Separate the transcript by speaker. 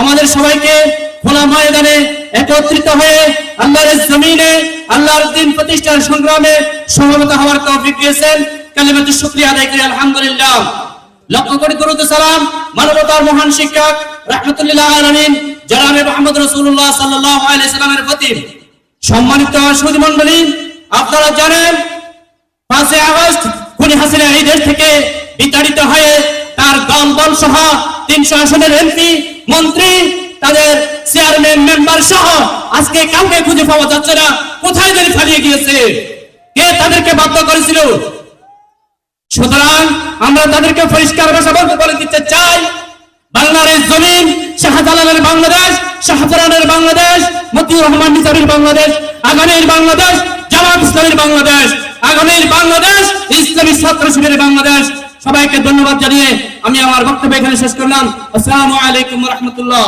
Speaker 1: আমাদের সবাইকে খোলা ময়দানে একত্রিত হয়ে আল্লাহর জমিনে, আল্লাহর দিন প্রতিষ্ঠার সংগ্রামে সমবেত হওয়ার তফিক দিয়েছেন। কালিমাতুল শুকরিয়া আদায় করি, আলহামদুলিল্লাহ। লক্ষ্য কোটি দরুদ সালাম মানবতার মহান শিক্ষক রহমতুল্লাহ আলমিন। সম্মানিত জানেন পাঁচই এই দেশ থেকে বিতাড়িত হয়ে তার সহ তিনশো মন্ত্রী, তাদের মেম্বার সহ আজকে খুঁজে পাওয়া যাচ্ছে না, কোথায় যেন পালিয়ে গিয়েছে? কে তাদেরকে বাধ্য করেছিল? সুতরাং আমরা তাদেরকে পরিষ্কার বলে দিতে চাই বাংলাদেশ, শাহজালালের বাংলাদেশ, মতিউর রহমান বাংলাদেশ, আগামীর বাংলাদেশ, জামাত ইসলামের বাংলাদেশ, আগামীর বাংলাদেশ, ইসলামী ছাত্র শিবিরের বাংলাদেশ। সবাইকে ধন্যবাদ জানিয়ে আমি আমার বক্তব্য এখানে শেষ করলাম। আসসালামু আলাইকুম রহমতুল্লাহ।